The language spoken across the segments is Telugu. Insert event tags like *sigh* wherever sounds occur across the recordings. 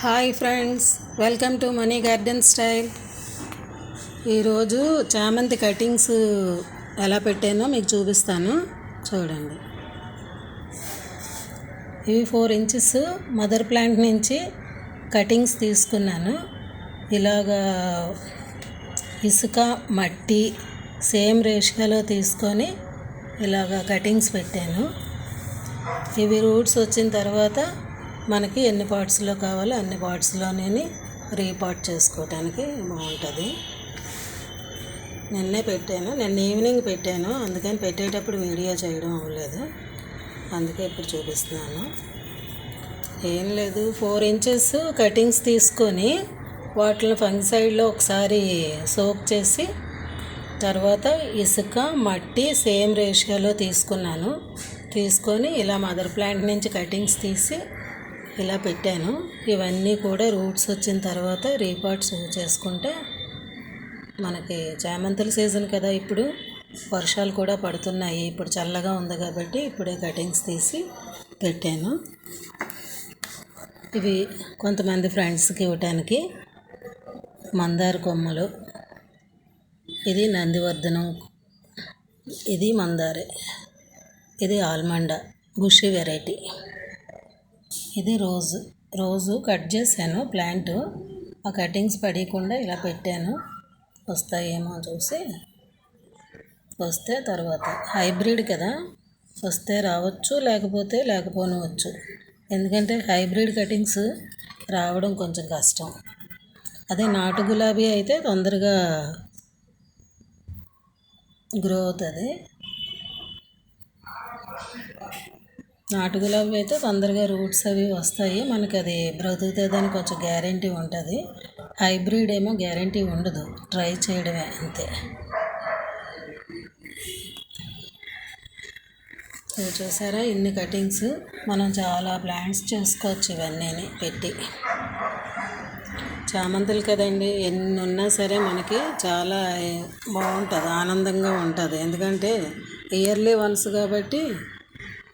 Hi friends welcome to money garden style. ఈరోజు చామంతి కటింగ్స్ ఎలా పెట్టానో మీకు చూపిస్తాను. చూడండి. ఇవి ఫోర్ ఇంచెస్ మదర్ ప్లాంట్ నుంచి కటింగ్స్ తీసుకున్నాను. ఇలాగా ఇసుక మట్టి సేమ్ రేషియోలో తీసుకొని ఇలాగా కటింగ్స్ పెట్టాను. ఇవి రూట్స్ వచ్చిన తర్వాత మనకి ఎన్ని పార్ట్స్లో కావాలో అన్ని పార్ట్స్లోనే రీపార్ట్ చేసుకోవటానికి బాగుంటుంది నిన్నే పెట్టాను నిన్న ఈవినింగ్ పెట్టాను అందుకని పెట్టేటప్పుడు వీడియో చేయడం అవ్వలేదు. అందుకే ఇప్పుడు చూపిస్తున్నాను. ఏం లేదు ఫోర్ ఇంచెస్ కటింగ్స్ తీసుకొని వాటిని ఫంగ్ సైడ్లో ఒకసారి సోక్ చేసి తర్వాత ఇసుక మట్టి సేమ్ రేషియోలో తీసుకున్నాను. తీసుకొని ఇలా మదర్ ప్లాంట్ నుంచి కటింగ్స్ తీసి ఇలా పెట్టాను. ఇవన్నీ కూడా రూట్స్ వచ్చిన తర్వాత రీపార్ట్స్ చేసుకుంటే మనకి చామంతుల సీజన్ కదా ఇప్పుడు. వర్షాలు కూడా పడుతున్నాయి. ఇప్పుడు చల్లగా ఉంది కాబట్టి ఇప్పుడే కటింగ్స్ తీసి పెట్టాను. ఇవి కొంతమంది ఫ్రెండ్స్కి ఇవ్వటానికి మందార కొమ్మలు. ఇది నందివర్ధనం. ఇది మందారే. ఇది ఆల్మండ. Bushy variety. ఇది రోజు రోజు కట్ చేశాను. ప్లాంట్ ఆ కటింగ్స్ పడకుండా ఇలా పెట్టాను. వస్తాయేమో చూసి. వస్తే తర్వాత. హైబ్రిడ్ కదా. వస్తే రావచ్చు లేకపోతే లేకపోనవచ్చు. ఎందుకంటే హైబ్రిడ్ కటింగ్స్ రావడం కొంచెం కష్టం. అదే నాటు గులాబీ అయితే తొందరగా గ్రో అవుతుంది. నాటు గులాబీ అయితే తొందరగా రూట్స్ అవి వస్తాయి. మనకి అది బ్రతుకుతుందని కొంచెం గ్యారంటీ ఉంటుంది. హైబ్రిడ్ ఏమో గ్యారంటీ ఉండదు. ట్రై చేయడమే అంతే. ఇది చూసారా? ఇన్ని కటింగ్స్. మనం చాలా ప్లాంట్స్ చేసుకోవచ్చు ఇవన్నీ పెట్టి. చామంతులు కదండి. ఎన్ని ఉన్నా సరే మనకి చాలా బాగుంటుంది. ఆనందంగా ఉంటుంది. ఎందుకంటే ఇయర్లీ వన్స్ కాబట్టి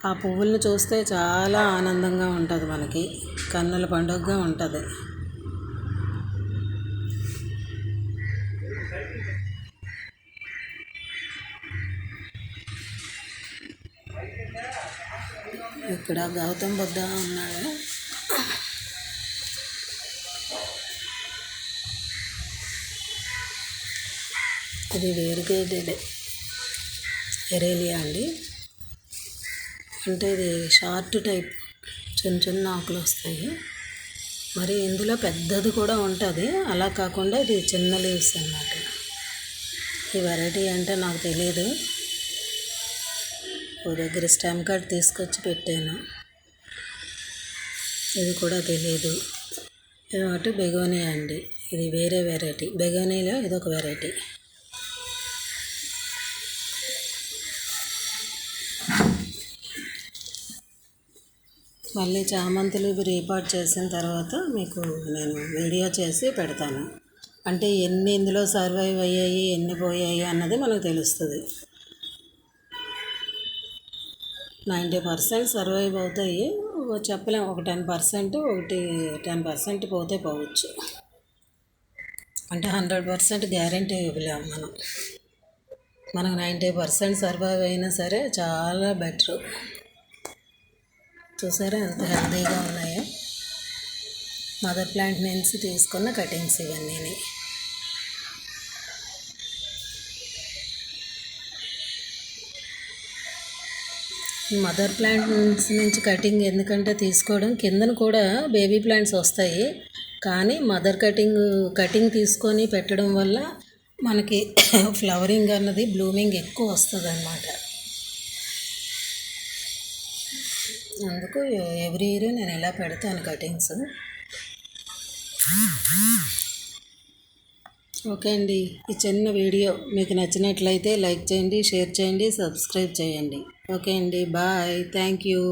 ఆ పువ్వుల్ని చూస్తే చాలా ఆనందంగా ఉంటుంది మనకి. కన్నుల పండుగగా ఉంటుంది. ఇక్కడ గౌతమ్ బుద్ధ ఉన్నాడు. ఇది వేరుగేటెడ్ ఎరేలియా అండి. అంటే ఇది షార్ట్ టైప్ చిన్న చిన్న ఆకులు వస్తాయి. మరి ఇందులో పెద్దది కూడా ఉంటుంది. అలా కాకుండా ఇది చిన్న లీవ్స్ అన్నమాట. ఈ వెరైటీ అంటే నాకు తెలియదు ఓ దగ్గర స్టాంప్ కార్డ్ తీసుకొచ్చి పెట్టాను. ఇది కూడా తెలియదు ఇది ఒకటి బెగోనియా అండి. ఇది వేరే వెరైటీ బెగోనీలో ఇదొక వెరైటీ మళ్ళీ చామంతులు రీపాట్ చేసిన తర్వాత మీకు నేను వీడియో చేసి పెడతాను. అంటే ఎన్ని ఇందులో సర్వైవ్ అయ్యాయి ఎన్ని పోయాయి అన్నది మనకు తెలుస్తుంది. నైంటీ పర్సెంట్ సర్వైవ్ అవుతాయి. చెప్పలేము ఒక టెన్ పర్సెంట్ ఒకటి టెన్ పర్సెంట్ పోతే పోవచ్చు. అంటే హండ్రెడ్ పర్సెంట్ గ్యారంటీ ఇవ్వలేము మనం. మనకు నైంటీ పర్సెంట్ సర్వైవ్ అయినా సరే చాలా బెటర్. చూసారా? ఎంత హెల్తీగా ఉన్నాయో. మదర్ ప్లాంట్ నుంచి తీసుకున్న కటింగ్స్ ఇవన్నీ మదర్ ప్లాంట్స్ నుంచి కటింగ్ ఎందుకంటే తీసుకోవడం కిందన కూడా బేబీ ప్లాంట్స్ వస్తాయి. కానీ మదర్ కటింగ్ కటింగ్ తీసుకొని పెట్టడం వల్ల మనకి *coughs* ఫ్లవరింగ్ అన్నది బ్లూమింగ్ ఎక్కువ వస్తుంది అన్నమాట అందుకు ఎవ్రీ ఇయర్ నేను ఇలా పెడతాను కటింగ్స్? ఓకే అండి. ఈ చిన్న వీడియో మీకు నచ్చినట్లయితే లైక్ చేయండి షేర్ చేయండి సబ్స్క్రైబ్ చేయండి. ఓకే అండి. బాయ్. Thank you.